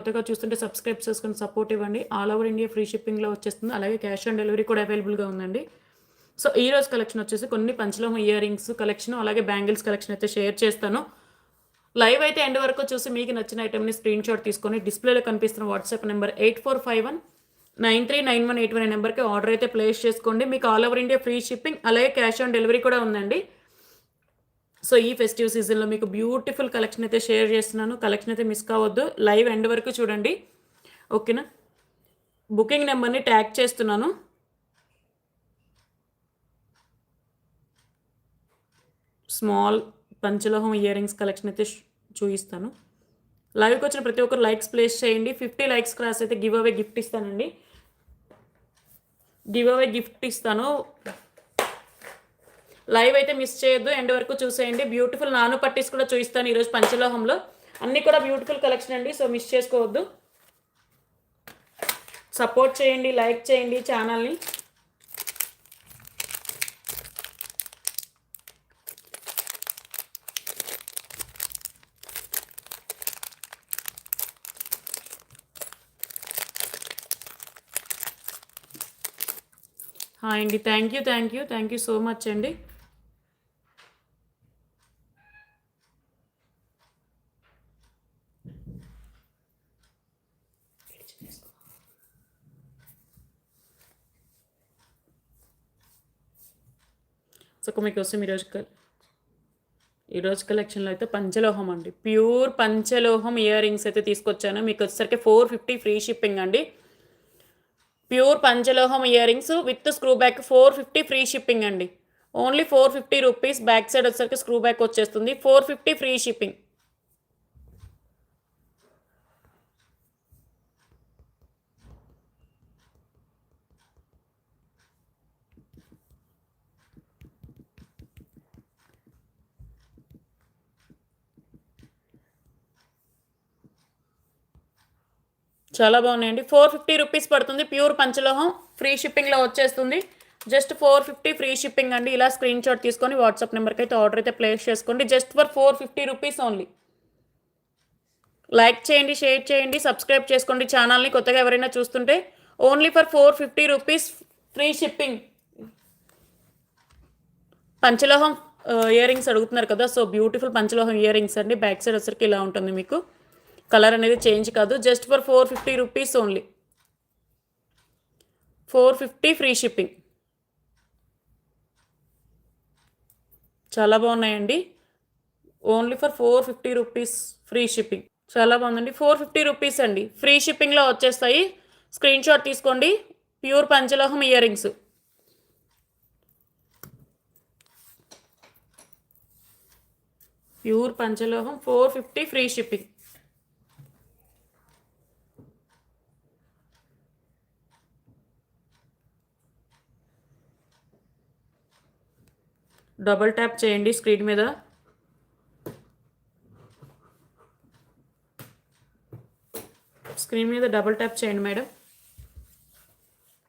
కొత్తగా చూస్తుంటే సబ్స్క్రైబ్ చేసుకుని సపోర్ట్ ఇవ్వండి. ఆల్ ఓవర్ ఇండియా ఫ్రీ షిప్పింగ్లో వచ్చేస్తుంది. అలాగే క్యాష్ ఆన్ డెలివరీ కూడా అవైలబుల్గా ఉందండి. సో ఈ రోజు కలెక్షన్ వచ్చేసి కొన్ని పంచలోహం ఇయర్ రింగ్స్ కలెక్షన్ అలాగే బ్యాంగిల్స్ కలెక్షన్ అయితే షేర్ చేస్తాను. లైవ్ అయితే ఎండ్ వరకు చూసి మీకు నచ్చిన ఐటమ్ని స్క్రీన్ షాట్ తీసుకొని డిస్ప్లేలో కనిపిస్తున్న WhatsApp number eight four five one nine three nine one eight one నెంబర్కి ఆర్డర్ అయితే ప్లేస్ చేసుకోండి. మీకు all over India free shipping అలాగే క్యాష్ ఆన్ డెలివరీ కూడా ఉందండి. సో ఈ ఫెస్టివ్ సీజన్లో మీకు బ్యూటిఫుల్ కలెక్షన్ అయితే షేర్ చేస్తున్నాను. కలెక్షన్ అయితే మిస్ కావద్దు. లైవ్ ఎండ్ వరకు చూడండి. ఓకేనా బుకింగ్ నెంబర్ని ట్యాగ్ చేస్తున్నాను. స్మాల్ పంచలోహం ఇయర్ రింగ్స్ కలెక్షన్ అయితే చూపిస్తాను. లైవ్కి వచ్చిన ప్రతి ఒక్కరు లైక్స్ ప్లేస్ చేయండి. ఫిఫ్టీ లైక్స్ క్రాస్ అయితే గివ్ అవే గిఫ్ట్ ఇస్తానండి. గివ్ అవే గిఫ్ట్ ఇస్తాను. లైవ్ అయితే మిస్ చేయొద్దు. ఎండ్ వరకు చూసేయండి. బ్యూటిఫుల్ నాను పట్టీస్ కూడా చూపిస్తాను ఈరోజు పంచలోహంలో. అన్నీ కూడా బ్యూటిఫుల్ కలెక్షన్ అండి. సో మిస్ చేసుకోవద్దు. సపోర్ట్ చేయండి లైక్ చేయండి ఛానల్ని. హాయ్ అండి. Thank you thank you thank you so much అండి. సో మీకోసం ఈరోజు ఈరోజు కలెక్షన్లో అయితే పంచలోహం అండి. ప్యూర్ పంచలోహం ఇయర్ రింగ్స్ అయితే తీసుకొచ్చాను. మీకు వచ్చేసరికి ఫోర్ ఫిఫ్టీ ఫ్రీ షిప్పింగ్ అండి. Pure పంచలోహం ear rings with screw back four fifty free shipping అండి. Only four fifty rupees back side వచ్చేసరికి స్క్రూ బ్యాక్ వచ్చేస్తుంది. ఫోర్ ఫిఫ్టీ ఫ్రీ షిప్పింగ్ చాలా బాగున్నాయండి. ఫోర్ ఫిఫ్టీ రూపీస్ పడుతుంది. ప్యూర్ పంచలోహం. ఫ్రీ షిప్పింగ్లో వచ్చేస్తుంది. Just four fifty free shipping అండి. ఇలా స్క్రీన్ షాట్ తీసుకొని వాట్సాప్ నెంబర్కి అయితే ఆర్డర్ అయితే ప్లేస్ చేసుకోండి. Just for four fifty rupees only like చేయండి షేర్ చేయండి సబ్స్క్రైబ్ చేసుకోండి ఛానల్ని కొత్తగా ఎవరైనా చూస్తుంటే. Only for four fifty rupees free shipping. పంచలోహం uh, ear rings అడుగుతున్నారు కదా. సో బ్యూటిఫుల్ పంచలోహం ఇయర్ రింగ్స్ అండి. బ్యాక్ సైడ్ వచ్చరికి ఇలా ఉంటుంది మీకు. కలర్ అనేది చేంజ్ కాదు. Just for four fifty rupees only. Four fifty free shipping. చాలా బాగున్నాయండి. Only for four fifty rupees free shipping. చాలా బాగుందండి. ఫోర్ ఫిఫ్టీ రూపీస్ అండి. ఫ్రీ షిప్పింగ్లో వచ్చేస్తాయి. స్క్రీన్ షాట్ తీసుకోండి. ప్యూర్ పంచలోహం ear rings. Pure పంచలోహం four fifty free shipping. Double tap చేయండి స్క్రీన్ మీద. స్క్రీన్ మీద డబల్ ట్యాప్ చేయండి మేడం.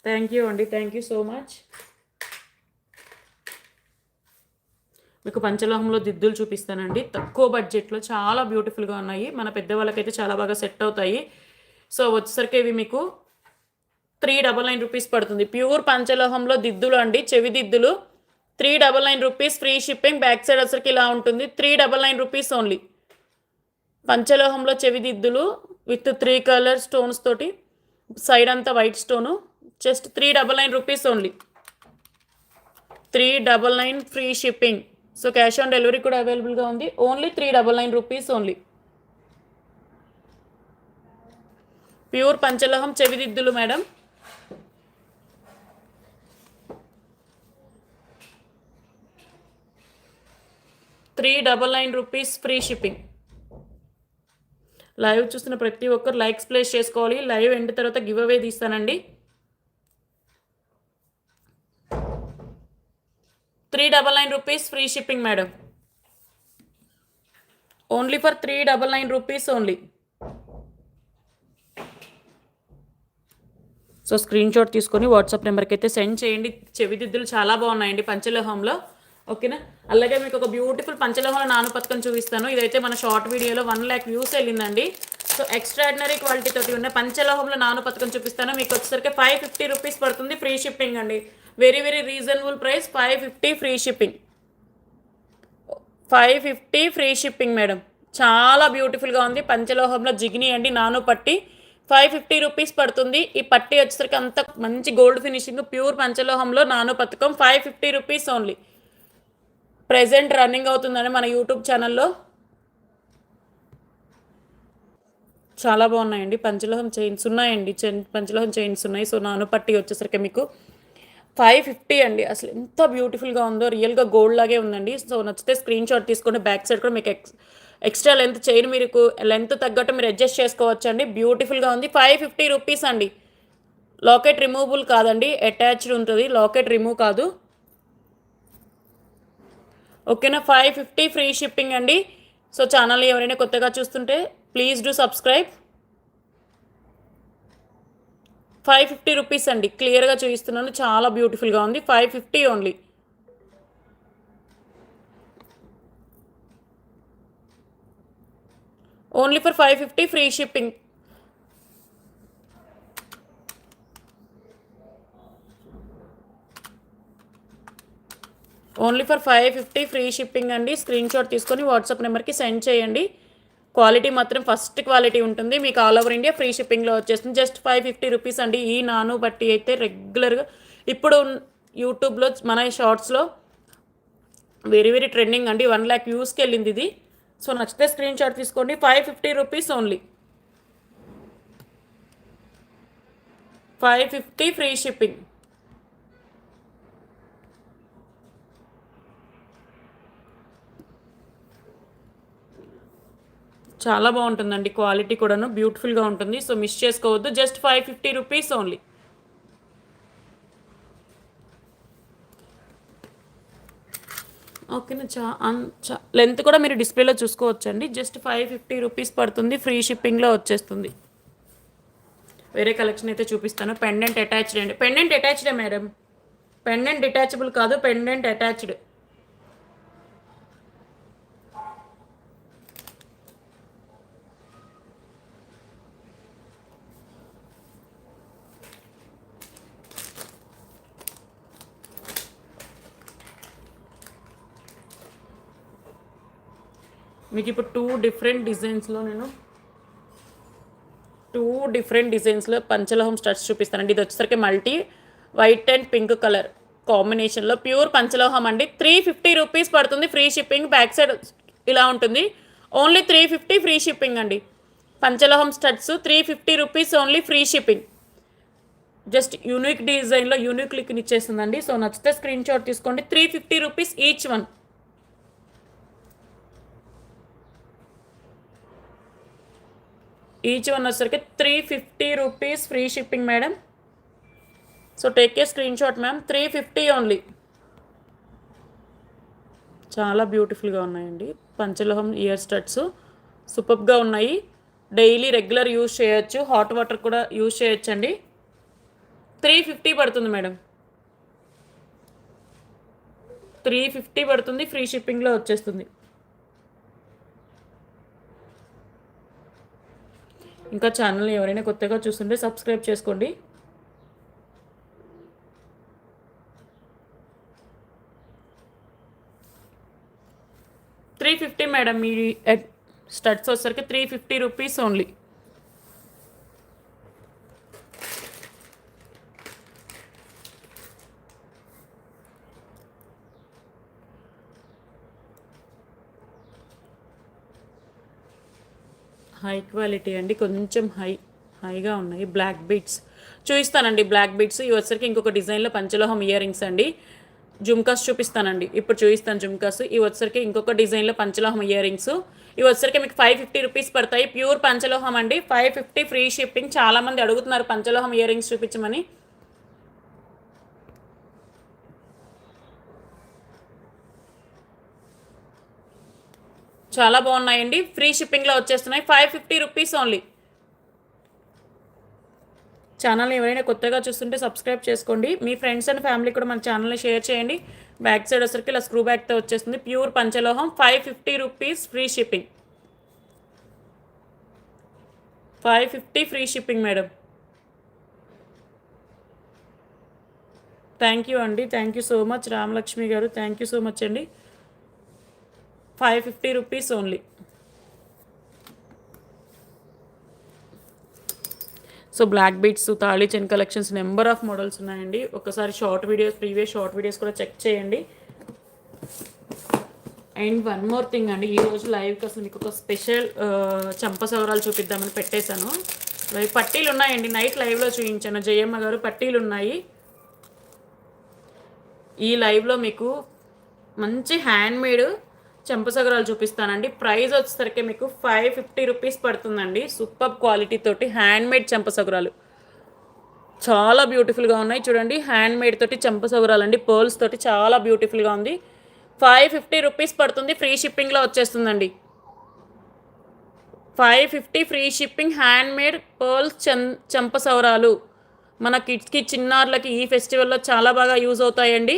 థ్యాంక్ యూ అండి థ్యాంక్ యూ సో మచ్. మీకు పంచలోహంలో దిద్దులు చూపిస్తానండి. తక్కువ బడ్జెట్లో చాలా బ్యూటిఫుల్గా ఉన్నాయి. మన పెద్దవాళ్ళకైతే చాలా బాగా సెట్ అవుతాయి. సో వచ్చేసరికి ఇవి మీకు త్రీ డబల్ నైన్ రూపీస్ పడుతుంది. ప్యూర్ పంచలోహంలో దిద్దులు అండి చెవి దిద్దులు. Three double nine rupees free shipping back side వచ్చరికి ఇలా ఉంటుంది. Three double nine rupees only. పంచలోహంలో చెవి దిద్దులు విత్ త్రీ కలర్ స్టోన్స్ తోటి సైడ్ అంతా white stone just three double nine rupees only. Three double nine free shipping. So cash on delivery కూడా అవైలబుల్గా ఉంది. Only three double nine rupees only. Pure పంచలోహం చెవిదిద్దులు madam. Three double nine rupees free shipping. Live చూస్తున్న ప్రతి ఒక్కరు likes place చేసుకోవాలి. Live end తర్వాత give away తీస్తానండి. Three double nine rupees free shipping madam. Only for three double nine rupees only. So screen shot తీసుకొని WhatsApp నెంబర్కి అయితే send చేయండి. చెవిదిద్దులు చాలా బాగున్నాయండి పంచలోహంలో. ఓకేనా? అలాగే మీకు ఒక బ్యూటిఫుల్ పంచలోహంలో నాను పథకం చూపిస్తాను. ఇదైతే మన షార్ట్ వీడియోలో వన్ ల్యాక్ వ్యూస్ వెళ్ళిందండి. సో ఎక్స్ట్రాడినరీ క్వాలిటీ తోటి ఉన్న పంచలోహంలో నాను పథకం చూపిస్తాను. మీకు వచ్చేసరికి ఫైవ్ ఫిఫ్టీ రూపీస్ పడుతుంది ఫ్రీ షిప్పింగ్ అండి. Very very reasonable price five fifty free shipping five fifty free shipping madam చాలా బ్యూటిఫుల్గా ఉంది. పంచలోహంలో జిగిని అండి నాను పట్టి ఫైవ్ ఫిఫ్టీ రూపీస్ పడుతుంది. ఈ పట్టి వచ్చేసరికి అంత మంచి గోల్డ్ ఫినిషింగ్ ప్యూర్ పంచలోహంలో నాను పథకం five fifty rupees only present running అవుతుందని మన యూట్యూబ్ ఛానల్లో. చాలా బాగున్నాయండి. పంచలోహం చైన్స్ ఉన్నాయండి. పంచలోహం చైన్స్ ఉన్నాయి. సో నాను పట్టి వచ్చేసరికి మీకు ఫైవ్ ఫిఫ్టీ అండి. అసలు ఎంత బ్యూటిఫుల్గా ఉందో రియల్గా గోల్డ్ లాగే ఉందండి. సో నచ్చితే స్క్రీన్ షాట్ తీసుకొని బ్యాక్ సైడ్ కూడా మీకు ఎక్స్ ఎక్స్ట్రా లెంత్ చైన్ మీకు లెంత్ తగ్గట్టు మీరు అడ్జస్ట్ చేసుకోవచ్చు అండి బ్యూటిఫుల్గా ఉంది. ఫైవ్ ఫిఫ్టీ రూపీస్ అండి. లాకెట్ రిమూవబుల్ కాదండి. అటాచ్డ్ ఉంటుంది. లాకెట్ రిమూవ్ కాదు. ఓకేనా? ఫైవ్ ఫిఫ్టీ ఫ్రీ షిప్పింగ్ అండి. సో ఛానల్ ఎవరైనా కొత్తగా చూస్తుంటే please do subscribe five fifty rupees అండి. క్లియర్గా చూపిస్తున్నాను. చాలా బ్యూటిఫుల్గా ఉంది. Five fifty only only for five fifty free shipping only for five fifty free shipping అండి. స్క్రీన్ షాట్ తీసుకొని వాట్సాప్ నెంబర్కి సెండ్ చేయండి. క్వాలిటీ మాత్రం ఫస్ట్ క్వాలిటీ ఉంటుంది. మీకు ఆల్ ఓవర్ ఇండియా ఫ్రీ షిప్పింగ్లో వచ్చేస్తుంది. జస్ట్ ఫైవ్ ఫిఫ్టీ రూపీస్ అండి. ఈ నాను బట్టి అయితే రెగ్యులర్గా ఇప్పుడు యూట్యూబ్లో మన షార్ట్స్లో వెరీ వెరీ ట్రెండింగ్ అండి. వన్ ల్యాక్ వ్యూస్కి వెళ్ళింది ఇది. సో నచ్చితే స్క్రీన్ షాట్ తీసుకోండి. Five fifty rupees only. Five fifty free shipping. చాలా బాగుంటుందండి క్వాలిటీ కూడాను బ్యూటిఫుల్గా ఉంటుంది. సో మిస్ చేసుకోవద్దు. Just five fifty rupees only. ఓకేనా చా చా లెంత్ కూడా మీరు డిస్ప్లేలో చూసుకోవచ్చండి. జస్ట్ ఫైవ్ ఫిఫ్టీ రూపీస్ పడుతుంది. ఫ్రీ షిప్పింగ్లో వచ్చేస్తుంది. వేరే కలెక్షన్ అయితే చూపిస్తాను. పెండెంట్ అటాచ్డ్ అండి. పెండెంట్ అటాచ్డే మేడం. పెండెంట్ డిటాచబుల్ కాదు పెండెంట్ అటాచ్డ్. మీకు ఇప్పుడు టూ డిఫరెంట్ డిజైన్స్లో నేను టూ డిఫరెంట్ డిజైన్స్లో పంచలోహం స్టడ్స్ చూపిస్తానండి. ఇది వచ్చేసరికి multi white and pink colour కాంబినేషన్లో ప్యూర్ పంచలోహం అండి. త్రీ ఫిఫ్టీ రూపీస్ పడుతుంది ఫ్రీ షిప్పింగ్ బ్యాక్ సైడ్ ఇలా ఉంటుంది. Only three fifty free shipping అండి. పంచలోహం studs three fifty rupees only free shipping just unique డిజైన్లో యూనిక్ లిక్ని ఇచ్చేస్తుందండి. సో నచ్చితే స్క్రీన్ షాట్ తీసుకోండి. Three fifty rupees each one each one వచ్చేసరికి three fifty rupees free shipping madam so take a screen shot ma'am three fifty only చాలా బ్యూటిఫుల్గా ఉన్నాయండి. పంచలోహం ఇయర్ స్టడ్స్ సూపర్గా ఉన్నాయి. డైలీ రెగ్యులర్ యూజ్ చేయొచ్చు. హాట్ వాటర్ కూడా యూజ్ చేయొచ్చండి. త్రీ ఫిఫ్టీ పడుతుంది మేడం త్రీ ఫిఫ్టీ పడుతుంది ఫ్రీ షిప్పింగ్లో వచ్చేస్తుంది. ఇంకా ఛానల్ ఎవరైనా కొత్తగా చూస్తుంటే సబ్స్క్రైబ్ చేసుకోండి. త్రీ ఫిఫ్టీ మేడం మీ స్టడ్స్ వచ్చేసరికి three fifty rupees only high quality అండి. కొంచెం హై హైగా ఉన్నాయి. బ్లాక్ బీట్స్ చూపిస్తానండి బ్లాక్ బీట్స్ ఇవి వచ్చరికి ఇంకొక డిజైన్లో పంచలోహం ఇయర్ రింగ్స్ అండి. జుమ్కాస్ చూపిస్తానండి. ఇప్పుడు చూపిస్తాను జుమ్కాస్. ఇవి వచ్చరికి ఇంకొక డిజైన్లో పంచలోహం ఇయర్ రింగ్స్ ఇవి వచ్చరికి మీకు ఫైవ్ ఫిఫ్టీ రూపీస్ పడతాయి. ప్యూర్ పంచలోహం అండి. ఫైవ్ ఫిఫ్టీ ఫ్రీ షిప్పింగ్ చాలామంది అడుగుతున్నారు పంచలోహం ఇయర్ రింగ్స్ చూపించమని. చాలా బాగున్నాయండి. ఫ్రీ షిప్పింగ్లో వచ్చేస్తున్నాయి. Five fifty rupees only. ఛానల్ని ఎవరైనా కొత్తగా చూస్తుంటే సబ్స్క్రైబ్ చేసుకోండి. మీ ఫ్రెండ్స్ అండ్ ఫ్యామిలీ కూడా మన ఛానల్ని షేర్ చేయండి. బ్యాక్ సైడ్ వచ్చరికి ఇలా స్క్రూ బ్యాక్తో వచ్చేస్తుంది. Pure పంచలోహం. Five fifty rupees free shipping. Five fifty free shipping madam. Thank you అండి. Thank you so much. Ramalakshmi garu thank you so much అండి. Five fifty rupees only. So black beads thali chain collections number of models ఉన్నాయండి. ఒకసారి short videos previous short videos కూడా check చేయండి. And one more thing అండి ఈరోజు లైవ్కి అసలు మీకు ఒక స్పెషల్ చంప సవరాలు చూపిద్దామని పెట్టేశాను. లైవ్ పట్టీలు ఉన్నాయండి నైట్ లైవ్లో చూపించాను జయమ్మ గారు పట్టీలు ఉన్నాయి. ఈ లైవ్లో మీకు మంచి హ్యాండ్మేడ్ చెంపసగరాలు చూపిస్తానండి. ప్రైస్ వచ్చేసరికి మీకు ఫైవ్ ఫిఫ్టీ రూపీస్ పడుతుందండి. సూపర్ క్వాలిటీ తోటి హ్యాండ్మేడ్ చెంపసగరాలు. చాలా బ్యూటిఫుల్గా ఉన్నాయి. చూడండి హ్యాండ్మేడ్ తోటి చెంపసగరాలు అండి పర్ల్స్ తోటి చాలా బ్యూటిఫుల్గా ఉంది. ఫైవ్ ఫిఫ్టీ రూపీస్ పడుతుంది. ఫ్రీ షిప్పింగ్లో వచ్చేస్తుందండి. Five fifty free shipping handmade pearls చెం చెంపసవరాలు మన కిడ్స్కి చిన్నారులకి ఈ ఫెస్టివల్లో చాలా బాగా యూజ్ అవుతాయండి.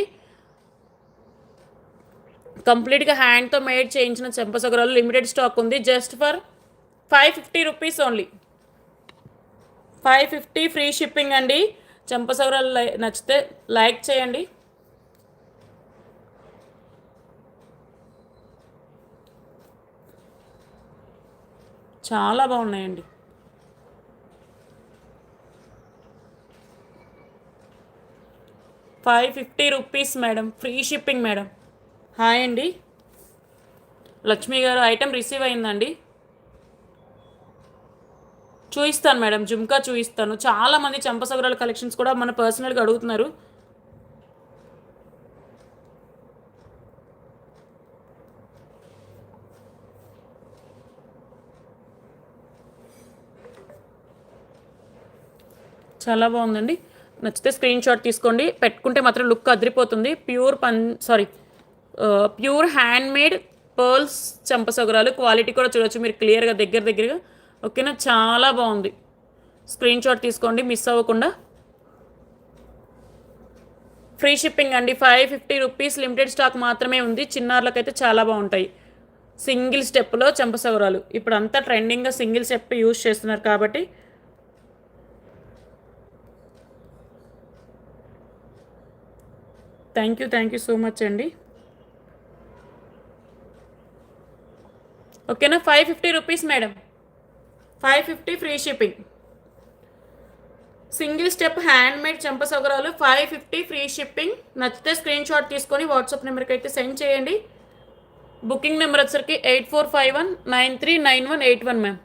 కంప్లీట్గా హ్యాండ్తో మేడ్ చేయించిన చెంపసగరాలు లిమిటెడ్ స్టాక్ ఉంది. Just for five fifty rupees only. Five fifty free shipping అండి. చెంపసగరాలు నచ్చితే లైక్ చేయండి. చాలా బాగున్నాయండి. Five fifty rupees madam. Free shipping madam. Hi అండి. లక్ష్మి గారు ఐటెం రిసీవ్ అయిందండి. చూపిస్తాను మేడం జుమ్కా చూపిస్తాను చాలా మంది చంపసగరాల కలెక్షన్స్ కూడా మన పర్సనల్గా అడుగుతున్నారు. చాలా బాగుందండి. నచ్చితే స్క్రీన్ షాట్ తీసుకోండి. పెట్టుకుంటే మాత్రం లుక్ అదిరిపోతుంది. ప్యూర్ పన్ sorry pure hand made pearls చంపసగరాలు. Quality కూడా చూడొచ్చు మీరు క్లియర్గా దగ్గర దగ్గరగా. ఓకేనా? చాలా బాగుంది. స్క్రీన్ షాట్ తీసుకోండి మిస్ అవ్వకుండా. ఫ్రీ షిప్పింగ్ అండి. Five fifty rupees limited stock మాత్రమే ఉంది. చిన్నారులకైతే చాలా బాగుంటాయి. సింగిల్ స్టెప్లో చంపసగరాలు. ఇప్పుడు అంతా ట్రెండింగ్గా సింగిల్ స్టెప్ యూస్ చేస్తున్నారు కాబట్టి. Thank you thank you so much అండి. ఓకేనా? Five fifty rupees madam five fifty free shipping single step hand made చెంపసొగరాలు five fifty free shipping నచ్చితే స్క్రీన్ షాట్ తీసుకొని వాట్సాప్ నెంబర్కి అయితే సెండ్ చేయండి. బుకింగ్ నెంబర్ వచ్చరికి eight four five one nine three nine one eight one ma'am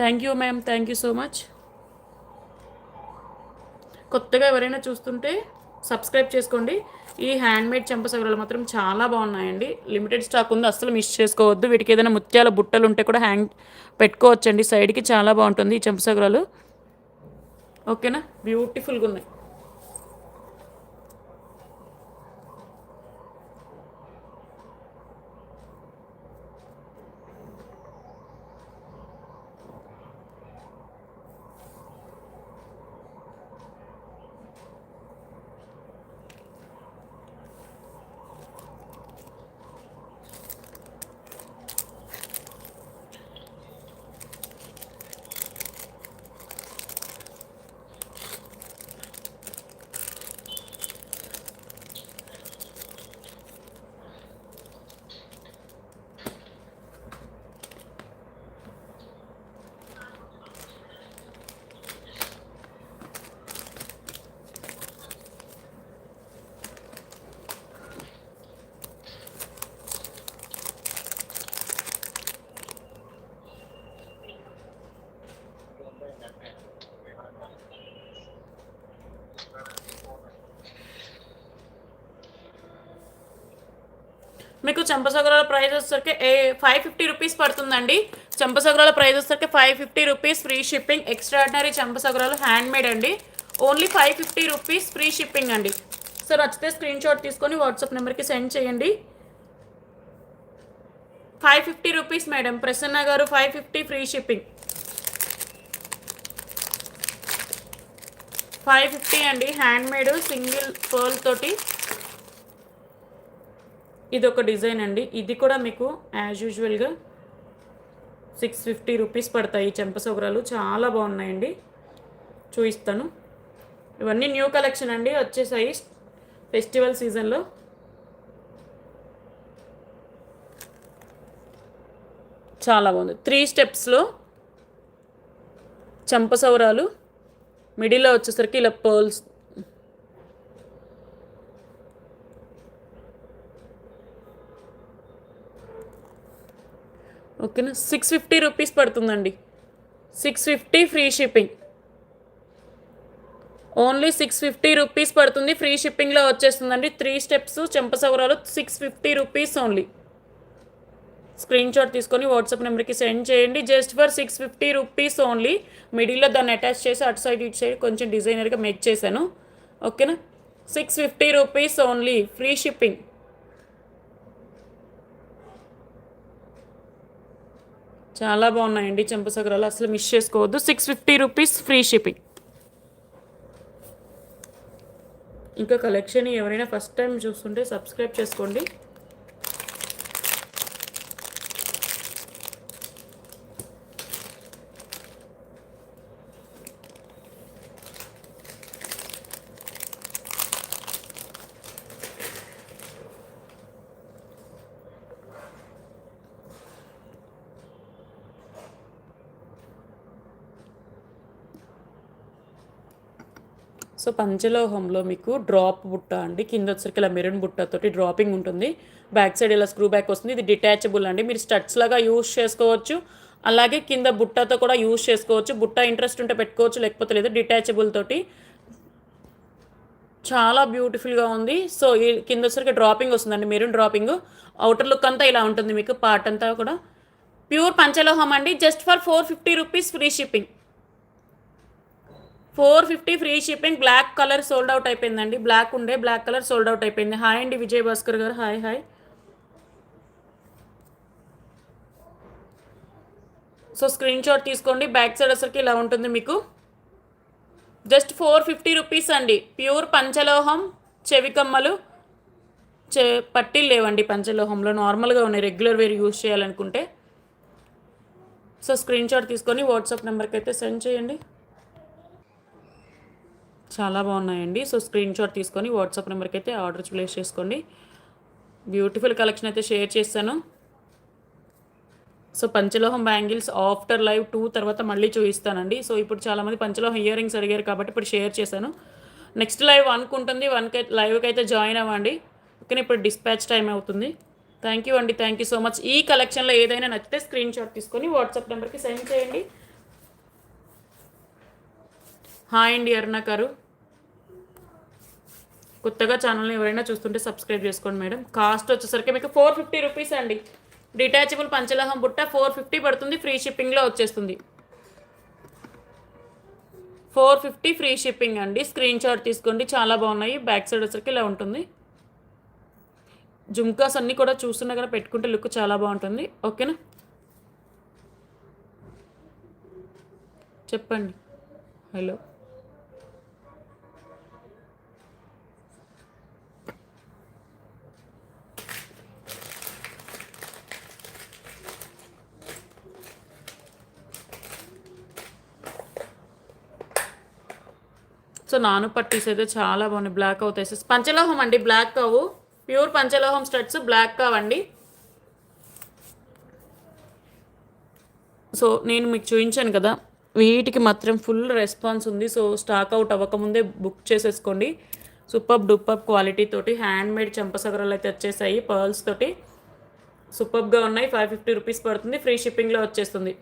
thank you ma'am thank you so much కొత్తగా ఎవరైనా చూస్తుంటే subscribe చేసుకోండి. ఈ హ్యాండ్మేడ్ చెంపసగరాలు మాత్రం చాలా బాగున్నాయండి. లిమిటెడ్ స్టాక్ ఉంది. అస్సలు మిస్ చేసుకోవద్దు. వీటికి ఏదైనా ముత్యాల బుట్టలు ఉంటే కూడా హ్యాంగ్ పెట్టుకోవచ్చండి. సైడ్కి చాలా బాగుంటుంది ఈ చెంపసగరాలు. ఓకేనా? బ్యూటిఫుల్గా ఉన్నాయి. చంపసగరాల ప్రైస్ వచ్చేసరికి ఏ ఫైవ్ ఫిఫ్టీ రూపీస్ పడుతుందండి. చెంపసగరాల ప్రైస్ వచ్చేసరికి five fifty rupees free shipping extraordinary చెంపసగరాలు hand made అండి. Only five fifty rupees free shipping అండి. సో నచ్చితే స్క్రీన్ షాట్ తీసుకొని వాట్సాప్ నెంబర్కి సెండ్ చేయండి. Five fifty rupees madam Prasanna గారు five fifty free shipping five fifty అండి hand made single pearl తోటి. ఇది ఒక డిజైన్ అండి. ఇది కూడా మీకు యాజ్ యూజువల్గా సిక్స్ ఫిఫ్టీ రూపీస్ పడతాయి చెంప చెంపసొగరాలు చాలా బాగున్నాయండి. చూపిస్తాను. ఇవన్నీ న్యూ కలెక్షన్ అండి. వచ్చేసాయి ఫెస్టివల్ సీజన్లో చాలా బాగుంది. త్రీ స్టెప్స్లో చంపసౌరాలు మిడిల్లో వచ్చేసరికి ఇలా పర్ల్స్ ఓకేనా? సిక్స్ ఫిఫ్టీ రూపీస్ పడుతుందండి. Six fifty free shipping only six fifty rupees పడుతుంది. ఫ్రీ షిప్పింగ్లో వచ్చేస్తుందండి. Three steps చెంపసౌరాలు six fifty rupees only screen shot తీసుకొని వాట్సాప్ నెంబర్కి సెండ్ చేయండి. Just for six fifty rupees only మిడిల్లో దాన్ని అటాచ్ చేసి అటు సైడ్ ఇటు సైడ్ కొంచెం డిజైనర్గా మేక్ చేశాను. ఓకేనా? Six fifty rupees only free shipping చాలా బాగున్నాయండి చెంపసగరాలు. అసలు మిస్ చేసుకోవద్దు. Six fifty rupees free shipping ఇంకా కలెక్షన్ ఎవరైనా ఫస్ట్ టైం చూస్తుంటే సబ్స్క్రైబ్ చేసుకోండి. పంచలోహంలో మీకు డ్రాప్ బుట్ట అండి. కింద వచ్చరికి ఇలా మెరూన్ బుట్టతోటి డ్రాపింగ్ ఉంటుంది. బ్యాక్ సైడ్ ఇలా స్క్రూ బ్యాక్ వస్తుంది. ఇది డిటాచబుల్ అండి. మీరు స్టడ్స్ లాగా యూస్ చేసుకోవచ్చు. అలాగే కింద బుట్టతో కూడా యూస్ చేసుకోవచ్చు. బుట్ట ఇంట్రెస్ట్ ఉంటే పెట్టుకోవచ్చు. లేకపోతే లేదు డిటాచబుల్ తోటి. చాలా బ్యూటిఫుల్గా ఉంది. సో ఈ కింద వచ్చరికి డ్రాపింగ్ వస్తుందండి. Maroon dropping. అవుటర్ లుక్ అంతా ఇలా ఉంటుంది మీకు. పార్ట్ అంతా కూడా. ప్యూర్ పంచలోహం అండి. Just for four fifty rupees free shipping. Four fifty free shipping black colour sold out అయిపోయిందండి. బ్లాక్ ఉండే బ్లాక్ కలర్ సోల్డ్ అవుట్ అయిపోయింది. హాయ్ అండి విజయ్ భాస్కర్ గారు. Hi hi. So screen shot తీసుకోండి. బ్యాక్ సైడ్ అసలుకి ఇలా ఉంటుంది మీకు. జస్ట్ ఫోర్ ఫిఫ్టీ రూపీస్ అండి. ప్యూర్ పంచలోహం చెవికమ్మలు చె పట్టీలు లేవండి పంచలోహంలో. నార్మల్గా ఉన్నాయి. రెగ్యులర్ వేర్ యూజ్ చేయాలనుకుంటే. సో స్క్రీన్ షాట్ తీసుకొని వాట్సాప్ నెంబర్కి అయితే సెండ్ చేయండి. చాలా బాగున్నాయండి. సో స్క్రీన్ షాట్ తీసుకొని వాట్సాప్ నెంబర్కి అయితే ఆర్డర్ ప్లేస్ చేసుకోండి. బ్యూటిఫుల్ కలెక్షన్ అయితే షేర్ చేస్తాను సో పంచలోహం బ్యాంగిల్స్ ఆఫ్టర్ లైవ్ టూ తర్వాత మళ్ళీ చూపిస్తానండి. సో ఇప్పుడు చాలామంది పంచలోహం ఇయర్ రింగ్స్ అడిగారు కాబట్టి ఇప్పుడు షేర్ చేశాను. నెక్స్ట్ లైవ్ వన్కి ఉంటుంది. వన్కి లైవ్కి అయితే జాయిన్ అవ్వండి. ఓకే ఇప్పుడు డిస్పాచ్ టైం అవుతుంది. థ్యాంక్ యూ అండి. Thank you so much. ఈ కలెక్షన్లో ఏదైనా నచ్చితే స్క్రీన్ షాట్ తీసుకొని వాట్సాప్ నెంబర్కి సెండ్ చేయండి. హాయ్ అండి అరుణ గారు. కొత్తగా ఛానల్ని ఎవరైనా చూస్తుంటే సబ్స్క్రైబ్ చేసుకోండి మేడం. కాస్ట్ వచ్చేసరికి మీకు ఫోర్ ఫిఫ్టీ రూపీస్ అండి. డిటాచబుల్ పంచలహం బుట్ట ఫోర్ ఫిఫ్టీ పడుతుంది ఫ్రీ షిప్పింగ్లో వచ్చేస్తుంది. ఫోర్ ఫిఫ్టీ ఫ్రీ షిప్పింగ్ అండి. స్క్రీన్ షాట్ తీసుకోండి చాలా బాగున్నాయి. బ్యాక్ సైడ్ వచ్చరికి ఇలా ఉంటుంది. జుమ్కాస్ అన్నీ కూడా చూస్తున్నా కదా పెట్టుకుంటే లుక్ చాలా బాగుంటుంది. ఓకేనా చెప్పండి. హలో సో నాను పట్టీస్ అయితే చాలా బాగున్నాయి. బ్లాక్ అవుతాయి. పంచలోహం అండి. బ్లాక్ కావు. ప్యూర్ పంచలోహం స్టడ్స్ బ్లాక్ కావండి. సో నేను మీకు చూపించాను కదా. వీటికి మాత్రం ఫుల్ రెస్పాన్స్ ఉంది. సో స్టాక్ అవుట్ అవ్వకముందే బుక్ చేసేసుకోండి. సూపర్ డూపర్ క్వాలిటీ తోటి హ్యాండ్ మేడ్ చంపసగరాలు అయితే వచ్చేసాయి పర్ల్స్ తోటి. సూపర్గా ఉన్నాయి. ఫైవ్ ఫిఫ్టీ రూపీస్ పడుతుంది. ఫ్రీ షిప్పింగ్లో వచ్చేస్తుంది.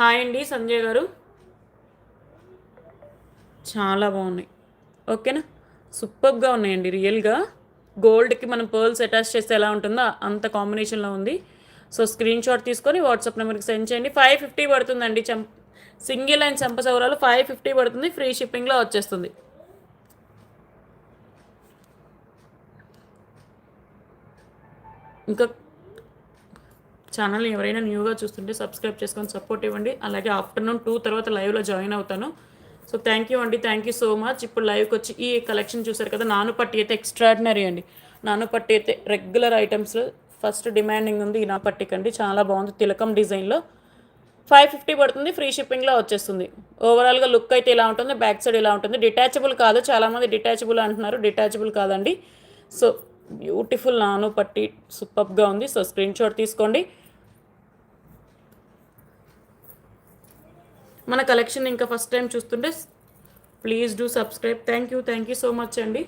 హాయ్ అండి సంజయ్ గారు. చాలా బాగున్నాయి. ఓకేనా? సూపర్గా ఉన్నాయండి రియల్గా. గోల్డ్కి మనం పర్ల్స్ అటాచ్ చేస్తే ఎలా ఉంటుందో అంత కాంబినేషన్లో ఉంది. సో స్క్రీన్ షాట్ తీసుకొని వాట్సాప్ నెంబర్కి సెండ్ చేయండి. ఫైవ్ ఫిఫ్టీ పడుతుందండి చం సింగిల్ అండ్ చంపసౌరాలు ఫైవ్ ఫిఫ్టీ పడుతుంది. ఫ్రీ షిప్పింగ్లో వచ్చేస్తుంది. ఇంకా ఛానల్ని ఎవరైనా న్యూగా చూస్తుంటే సబ్స్క్రైబ్ చేసుకొని సపోర్ట్ ఇవ్వండి. అలాగే ఆఫ్టర్నూన్ టూ తర్వాత లైవ్లో జాయిన్ అవుతాను. సో థ్యాంక్ యూ అండి థ్యాంక్ యూ సో మచ్ ఇప్పుడు లైవ్కి వచ్చి ఈ కలెక్షన్ చూసారు కదా నాను పట్టి అయితే ఎక్స్ట్రాడినరీ అండి. నాను పట్టి అయితే రెగ్యులర్ ఐటమ్స్లో ఫస్ట్ డిమాండింగ్ ఉంది ఈ నా పట్టికండి చాలా బాగుంది తిలకం డిజైన్లో ఫైవ్ ఫిఫ్టీ పడుతుంది ఫ్రీ షిప్పింగ్లో వచ్చేస్తుంది. ఓవరాల్గా లుక్ అయితే ఇలా ఉంటుంది బ్యాక్ సైడ్ ఇలా ఉంటుంది. డిటాచబుల్ కాదు చాలామంది డిటాచబుల్ అంటున్నారు డిటాచబుల్ కాదండి. సో బ్యూటిఫుల్ నాను పట్టి సూపర్గా ఉంది. సో స్క్రీన్ షాట్ తీసుకోండి. మన కలెక్షన్ ఇంకా ఫస్ట్ టైం చూస్తుంటే please do subscribe thank you thank you so much అండి.